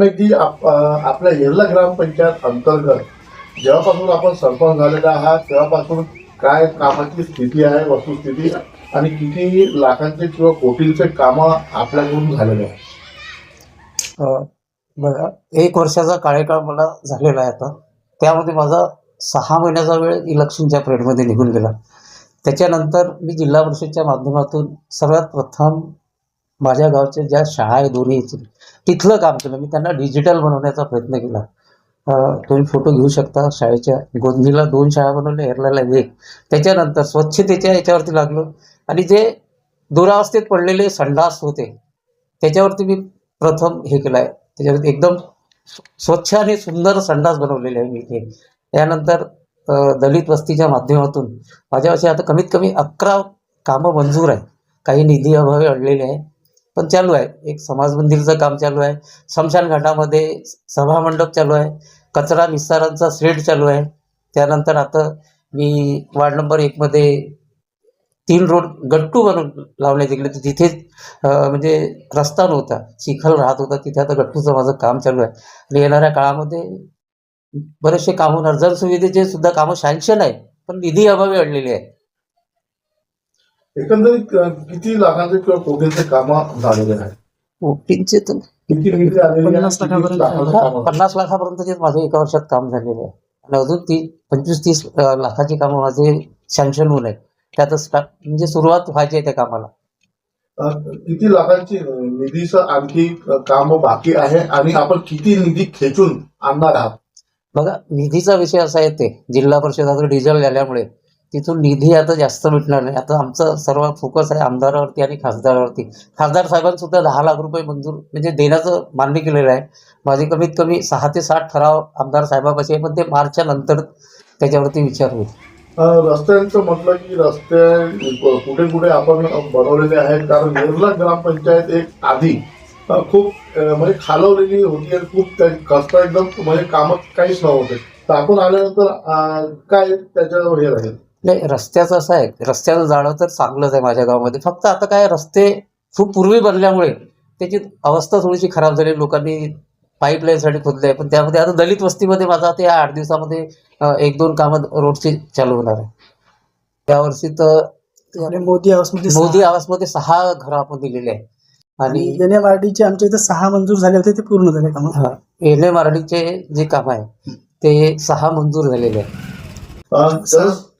की आप- आपल्या येरला ग्रामपंचायत अंतर्गत जेव्हापासून आपण सरपंच झालेला आहात तेव्हापासून काय कामाची स्थिती आहे वस्तुस्थिती आणि किती लाखांचे किंवा कोटींचे कामं आपल्याकडून झालेले आहे बघा एक वर्षाचा कार्यकाळ मला झालेला आहे आता. त्यामध्ये माझा सहा महिन्याचा वेळ इलेक्शनच्या पिरियडमध्ये निघून गेला. त्याच्यानंतर मी जिल्हा परिषदच्या माध्यमातून सर्वात प्रथम माझ्या गावच्या ज्या शाळा आहे दोन्ही तिथलं काम केलं. मी त्यांना डिजिटल बनवण्याचा प्रयत्न केला. तुम्ही फोटो घेऊ शकता शाळेच्या. गोंदीला दोन शाळा बनवल्या एरलाला एक. त्याच्यानंतर स्वच्छतेच्या याच्यावरती लागलो. आणि जे दुरावस्थेत पडलेले संडास होते त्याच्यावरती मी प्रथम हे केलं आहे त्याच्यावरती एकदम स्वच्छ आणि सुंदर संडास बनवलेले आहे मी इथे. त्यानंतर दलित वस्तीच्या माध्यमातून माझ्या असे आता कमीत कमी अकरा कामं मंजूर आहे काही निधी अभावी अडलेले आहे. पण चालू आहे. एक समाज मंदिरचं काम चालू आहे. स्मशान घाटामध्ये सभामंडप चालू आहे. कचरा निस्तारांचा सेट चालू आहे. त्यानंतर आता मी वार्ड नंबर एकमध्ये तीन रोड गट्टू बनवून लावण्यात तिकडे. तर तिथे म्हणजे रस्ता नव्हता. चिखल राहत होता. तिथे आता गट्टूचं माझं काम चालू आहे. आणि येणाऱ्या काळामध्ये बरेचसे कामं होणार जनसुविधेचे सुद्धा कामं शँक्शन आहे. पण निधी अभावी अडलेली आहे. एकंदरीत किती लाखांचे किंवा कोटींचे कामं झालेले आहे कोटींचे तर किती निधी आलेली आहे? पन्नास किती लाखापर्यंत लाखाचं काम आहे? पन्नास लाखापर्यंतचे माझे एका वर्षात काम झालेले आहे. आणि अजून ती पंचवीस तीस अं, लाखाची कामं माझे सँक्शन होऊन आहे त्यातच स्टा- म्हणजे सुरुवात व्हायची आहे त्या कामाला. अं, किती लाखांची अं, निधीचं आणखी काम बाकी आहे आणि आपण किती निधी खेचून आणणार आहात? बघा निधीचा विषय असा येते. जिल्हा परिषद आता डिझेल झाल्यामुळे तिथून निधी आता जास्त भेटणार नाही. आता आमचं सर्व फोकस आहे आमदारावरती आणि खासदारावरती. खासदार साहेबांसुद्धा दहा लाख रुपये मंजूर म्हणजे देण्याचं मान्य केलेलं आहे. माझे कमीत कमी सहा ते साठ ठराव आमदार साहेबापाशी आहे पण ते मार्चच्या नंतर त्याच्यावरती विचार होईल. रस्त्यांचं म्हटलं की रस्ते कुठे कुठे आपण बनवलेले आहेत. कारण निर्ला ग्रामपंचायत एक आधी खूप म्हणजे खालवलेली होती आणि खूप कष्ट एकदम म्हणजे कामं काहीच नव्हते. तर आपण आल्यानंतर काय त्याच्यावर हे राहील? नाही रस्त्याचं असं आहे. रस्त्याचं जाणं तर चांगलंच आहे माझ्या गावामध्ये. फक्त आता काय रस्ते खूप पूर्वी बनल्यामुळे त्याची अवस्था थोडीशी खराब झाली. लोकांनी पाईपलाईनसाठी खोदले आहे पण त्यामध्ये आता दलित वस्तीमध्ये माझा आता या आठ दिवसामध्ये एक दोन कामं रोडची चालू होणार आहे. यावर्षी तर मोदी हाऊसमध्ये मोदी आवासमध्ये सहा घरं आपण दिलेले आहे आणि एन एम आर डीचे आमच्या इथे सहा मंजूर झाले होते ते पूर्ण झाले काम. एन एम आर डीचे जे काम आहे ते सहा मंजूर झालेले आहे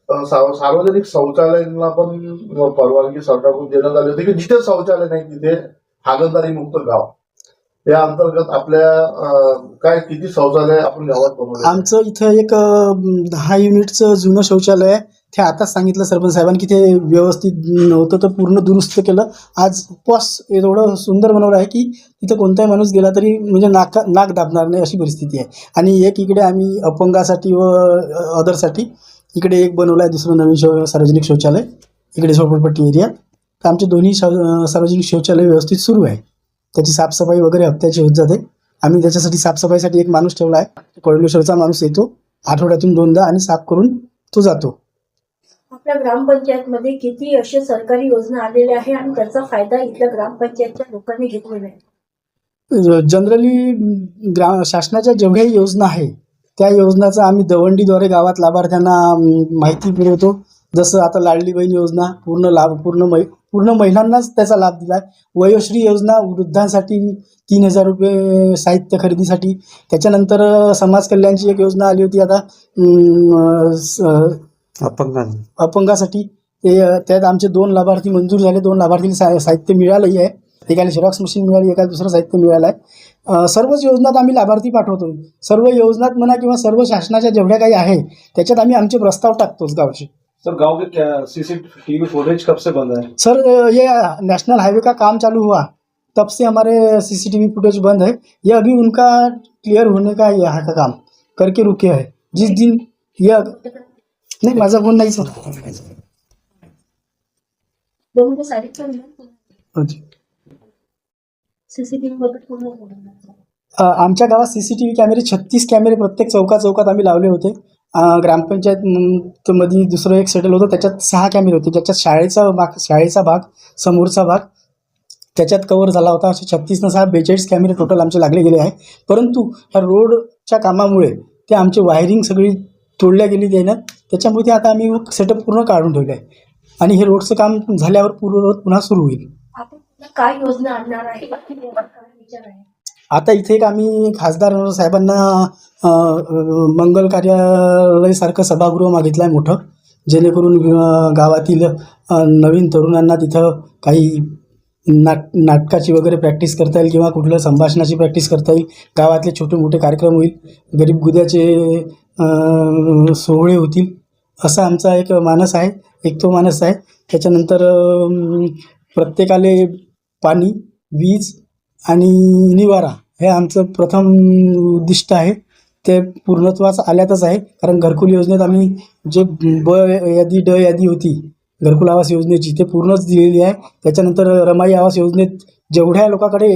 सार्वजनिक शौचालयांना पण परवानगी सरकारकडून देण्यात आली होती की जिथे शौचालय नाही तिथे हागणदारी मुक्त गाव. या अंतर्गत आपल्या काय किती शौचालय आपण गावात बनवले? आमचं इथं एक दहा युनिटचं जुनं शौचालय आहे. ते आताच सांगितलं सरपंच साहेबांनी की ते व्यवस्थित नव्हतं तर पूर्ण दुरुस्त केलं. आज उपवास एवढं सुंदर बनवलं आहे की तिथं कोणताही माणूस गेला तरी म्हणजे नाका नाक दाबणार नाही अशी परिस्थिती आहे. आणि एक इकडे आम्ही अपंगासाठी व अदरसाठी इकडे एक बनवलं आहे दुसरं नवीन शौ सार्वजनिक शौचालय. इकडे झोपडपट्टी एरियात तर आमचे दोन्ही शौ सार्वजनिक शौचालय व्यवस्थित सुरू आहे. त्याची साफसफाई वगैरे हप्त्याची होत जाते. आम्ही त्याच्यासाठी साफसफाईसाठी एक माणूस ठेवला आहे. कोळमेश्वरचा माणूस येतो. आठवड्यातून दोनदा आणि साफ करून तो जातो. आपल्या ग्रामपंचायतमध्ये किती असे सरकारी योजना आलेल्या आहे आणि त्याचा फायदा इथल्या ग्रामपंचायतच्या लोकांनी घेतलेला आहे? जनरली ग्रा शासनाच्या जेवढ्याही योजना आहे त्या योजनाचा आम्ही दवंडीद्वारे गावात लाभार्थ्यांना माहिती पुरवतो जसं आता लाडली बहीण योजना पूर्ण लाभ पूर्ण मै पूर्ण महिलांनाच त्याचा लाभ दिला आहे वयोश्री योजना वृद्धांसाठी तीन हजार रुपये साहित्य खरेदीसाठी. त्याच्यानंतर समाज कल्याणची एक योजना आली होती आता अं, स- अपंगांना. अपंगासाठी. ते त्यात आमचे दोन लाभार्थी मंजूर झाले. दोन लाभार्थीला सा साहित्य मिळालंही आहे. एकाला झेरॉक्स मशीन मिळाली एकाला दुसरं साहित्य मिळालं आहे. सर्वच योजनात आम्ही लाभार्थी पाठवतो सर्व योजनात म्हणा किंवा सर्व शासनाच्या जेवढ्या काही आहे त्याच्यात आम्ही आमचे प्रस्ताव टाकतोच गावचे. सर गांव के क्या सीसीटीवी फुटेज कब से बंद है? सर ये नेशनल हाईवे का काम चालू हुआ. तब से हमारे सीसीटीवी फुटेज बंद है. ये अभी उनका क्लियर होने का यहाँ का काम करके रुके हैं. जिस दिन यह नाही माझा फोन नाहीच होता दोन हजार साडेचार जी. सीसीटीव्ही बद्दल पूर्ण बोलणार. अ, आमच्या गावात सी सी टी व्ही कॅमेरे छत्तीस कॅमेरे प्रत्येक चौका चौकात आम्ही लावले होते. अ, ग्रामपंचायत म, मध्ये दुसरं एक सेटल होतं त्याच्यात सहा कॅमेरे होते. ज्याच्यात शाळेचा भाग शाळेचा भाग समोरचा भाग त्याच्यात कवर झाला होता. असे छत्तीसनं सहा बेचाळीस कॅमेरे टोटल आमचे लागले गेले आहे. परंतु ह्या रोडच्या कामामुळे ते आमची वायरिंग सगळी तोडल्या गेली त्यानं. त्याच्यामुळे ते आता आम्ही सेटअप पूर्ण काढून ठेवले आहे. आणि हे रोडचं काम झाल्यावर पूर्ववत पुन्हा सुरू होईल. काय योजना आणणार आहे काय विचार आहे. आता इथे एक आम्ही खासदार साहेबांना मंगल कार्यालयसारखं सभागृह मागितलं आहे मोठं जेणेकरून गावातील नवीन तरुणांना तिथं काही नाट नाटकाची वगैरे प्रॅक्टिस करता येईल किंवा कुठलं संभाषणाची प्रॅक्टिस करता येईल. गावातले छोटे मोठे कार्यक्रम होईल. गरीब गुद्याचे सोहळे होतील. असा आमचा एक मानस आहे. एक तो मानस आहे. त्याच्यानंतर प्रत्येकाले पाणी वीज आणि निवारा हे आमचं प्रथम उद्दिष्ट आहे. ते पूर्णत्वास आल्यातच आहे. कारण घरकुल योजनेत आम्ही जे ब यादी ड यादी होती घरकुल आवास योजनेची ते पूर्णच दिलेली आहे. त्याच्यानंतर रमाई आवास योजनेत जेवढ्या लोकांकडे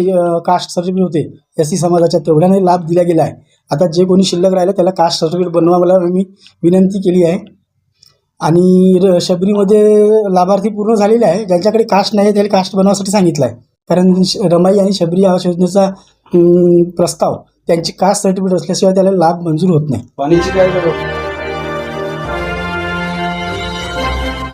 कास्ट सर्टिफिकेट होते एस सी समाजाच्या तेवढ्याने लाभ दिला गेला आहे. आता जे कोणी शिल्लक राहिलं त्याला कास्ट सर्टिफिकेट बनवा मला मी विनंती केली आहे. आणि र शबरीमध्ये लाभार्थी पूर्ण झालेले आहे. ज्यांच्याकडे कास्ट नाही आहे त्याला कास्ट बनवासाठी सांगितलं आहे कारण श- रमाई आणि शबरी आवास योजनेचा प्रस्ताव त्यांची कास्ट सर्टिफिकेट असल्याशिवाय त्याला लाभ मंजूर होत नाही. पाण्याची काय